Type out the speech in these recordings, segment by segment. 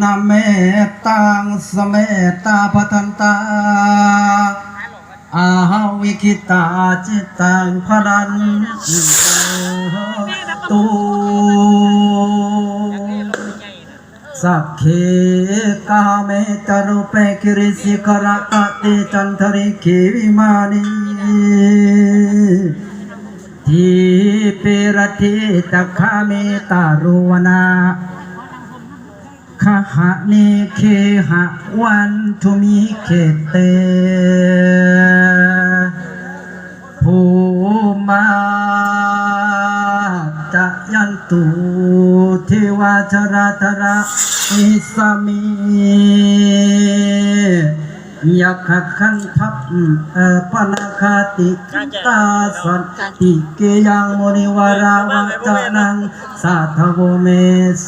นะเมตังสเมตาปทันตาอาหาวิคิตาจิตตังพลันตูสักเขกาเมตรุเปกิริสิกรกติจันทริขีวิมานีทีเปรติตะคาเมตารุวนา คหะเนเคหะวันทุมิเขเตภูมาจะยันตุเทวาชราธระอิสมิยักขขันทัพปนาคาติตาสันติเกยังมุนิวาราวัจนังสาธโวเม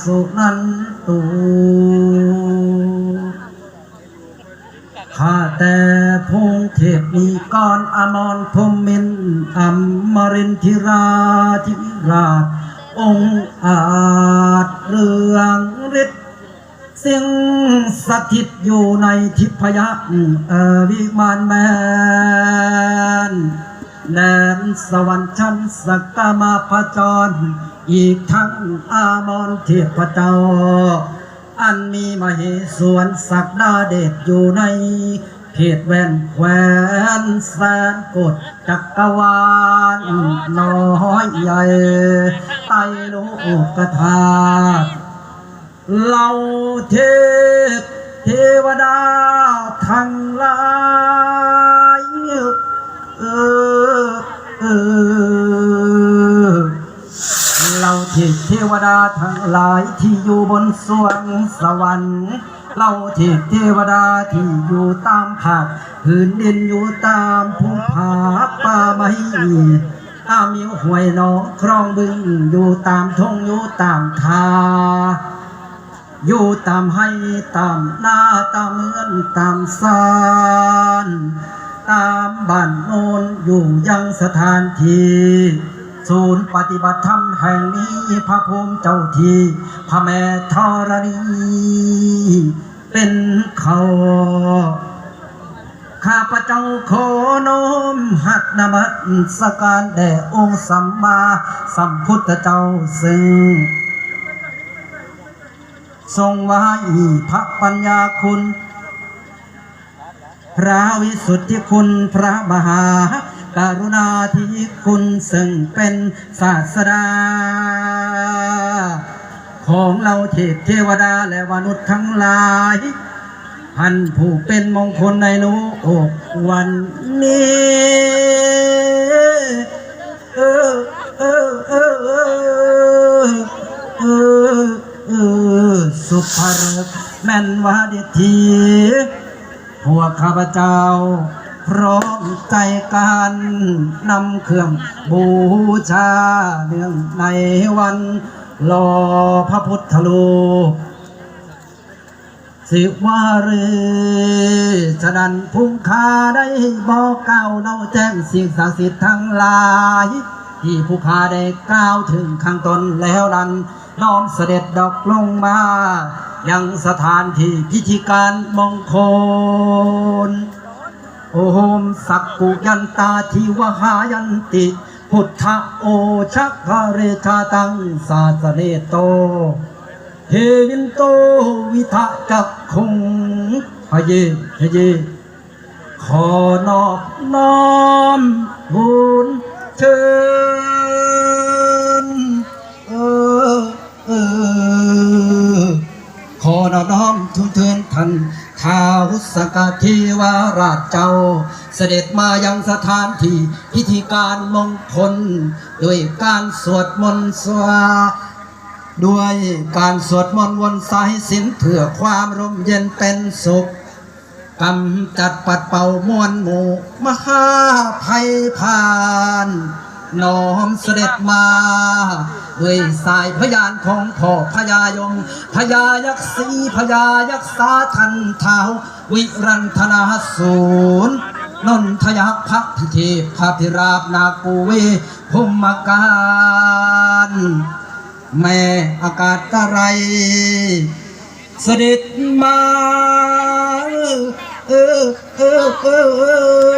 สุนัน ข้าแต่พงเทพมีกรอมรพมมินทร์อมรินทิราธิราช องค์อาจเรืองฤทธิ์สิ่งสถิตอยู่ในทิพยะวิมานแมนแดนสวรรค์ชั้นสกกามาพจร อีกทั้งอามรเทพเจ้า อันมีมเหสวนศักดาเดชอยู่ใน เขตแวนแควนแสนกดจักรวาลน้อยใหญ่ไตรโลกธาตุเหล่าเทพเทวดาทั้งหลายเออ ทพเทวดาทั้งหลายที่อยู่บนสวงสวรรค์เราเทพเทวดาที่อยู่ตามภาคพื้นดินอยู่ตามภูผาป่าไม้ตามิวห้วยหนองคลองบึงอยู่ตามทงอยู่ตามทาอยู่ตามให้ตามหน้าตามเมือนตามซานตามบ้านโนนอยู่ยังสถานที่ ศูนย์ปฏิบัติธรรมแห่งนี้พระภูมิเจ้าทีพระแม่ธรณีเป็นเขาข้าพเจ้าขอน้อมหัดนมัสการแด่องค์สัมมาสัมพุทธเจ้าซึ่งทรงไว้พระปัญญาคุณ พระวิสุทธิคุณพระมหา กรุณาธิคุณซึ่งเป็นศาสดา ของเราเทพเทวดาและมนุษย์ทั้งหลายท่านผู้เป็นมงคลในโลกวันนี้เออเออเออเออเออเออสุภาพแม่นวาดิทีพวข้าพเจ้า พร้อมใจกันนำเครื่องบูชาเนื่องในวันรอพระพุทธรูปสิวารีฉนันพุ่งคาได้บอกเก่าวเราแจ้งสิ่งศักดิ์สิทธิ์ทั้งหลาย ที่ผู้คาได้กล่าวถึงข้างตนแล้วนั้นน้อมเสด็จดอกลงมา ยังสถานที่พิธีการมงคล โอมสักกุยันตาทิวหายันติ พุทธโอชักะเรชาตังสาสเนโตเทวินโตวิทะจักคงพเยพะเย ขอนอบน้อมบุญเชิญเออเออขอนอบน้อมทุนเทินท่าน ท้าวสกเทวาราชเจ้า เสด็จมายังสถานที่พิธีการมงคลด้วยการสวดมนต์สวาด้วยการสวดมนต์วนสายสินเพื่อความร่มเย็นเป็นสุขกำจัดปัดเป่ามวลหมู่มหาภัยผ่าน น้อมเสด็จมาด้วยสายพยานของพ่อพญายมพญายักษีพญายักษาทันเท้าวิรันธนาศูนย์นนทยักษ์พระพิเทพพระพิราบนากูเวภูมิการแม่อากาศกะไร เสด็จมา เออเออเออ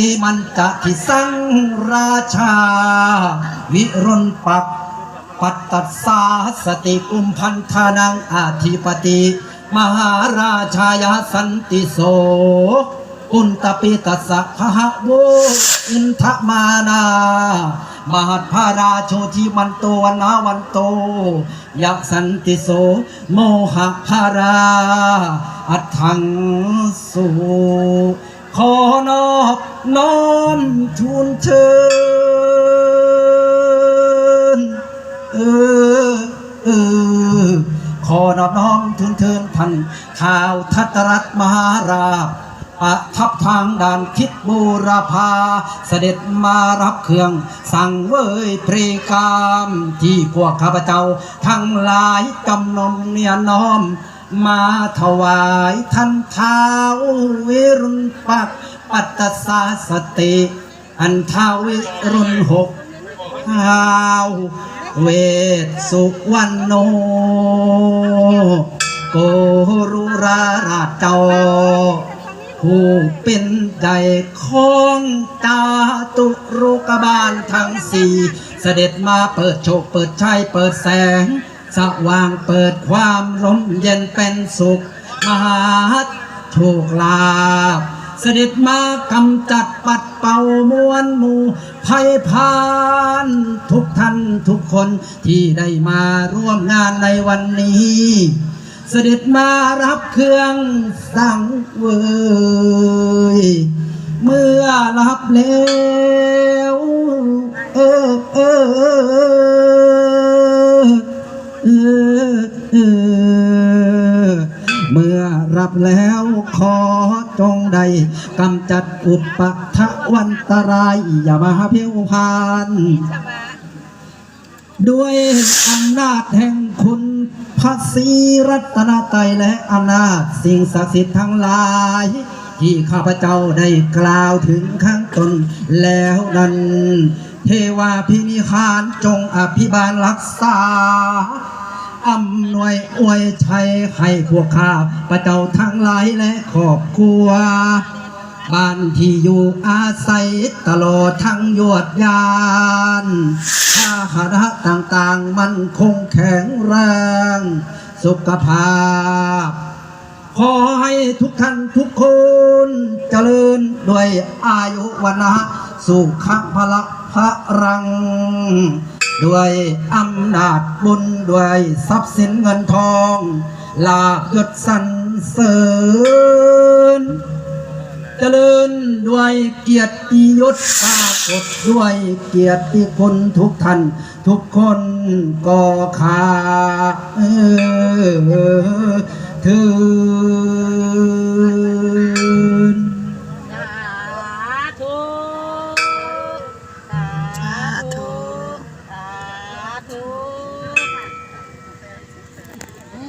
ริมันจะที่สังราชา วิรุณปักปัตตสาสติกุมพันธานังอาธิปติ มหาราชายาสันติโสอุนตปิตัสสะพะโวอินทมานา มหัตพาราโชทิมันโตวนาวันโตยะสันติโส โมหะพารา อัตถังสูขอน ทูลเชิญเออเออขอนอบน้อมทูลเทินท่านข่าวทัตรัตมหาราชประทับทางด่านคิดบูรพา เสด็จมารับเครื่อง สั่งเวยเพรกาม ที่พวกข้าพเจ้า ทั้งหลายกำนมเนียน้อม มาถวายท่านเท้าวิรุณปักปัตตสาสติ อันทาวิรุณหกท้าวเวสสุวรรณโนโกรุราราชเจ้าผู้เป็นใจของจาตุรุกบาลทั้งสี่เสด็จมาเปิดโชคเปิดชัยเปิดแสง สว่างเปิดความร่มเย็นเป็นสุข มหาโชคลาภ เสด็จมากำจัดปัดเป่ามวลหมู่ภัยพานทุกท่านทุกคนที่ได้มาร่วมงานในวันนี้ เสด็จมารับเครื่องสังเวยเมื่อรับแล้ว อุปทะวันตรายอย่ามาเพียวพานด้วยอำนาจแห่งคุณพระศรีรัตนตรัยและอำนาจสิ่งศักดิ์สิทธิ์ทั้งหลาย ที่ข้าพเจ้าได้กล่าวถึงข้างต้นแล้วนั้น เทวาพินิหารจงอภิบาลรักษาอำนวยอวยชัยให้พวกข้าพระเจ้าทั้งหลายและครอบครัว บ้านที่อยู่อาศัยตลอดทั้งยวดยานพาหนะต่างๆมันคงแข็งแรง สุขภาพ ขอให้ทุกท่านทุกคนเจริญด้วยอายุวันะสุขพละพระรัง ด้วยอำนาจบุญด้วยทรัพย์สินเงินทอง ลาบยศสรรเสริญ เจริญด้วยเกียรติยศปรากฏด้วยเกียรติคุณทุกท่าน ทุกคนก็ขาเออ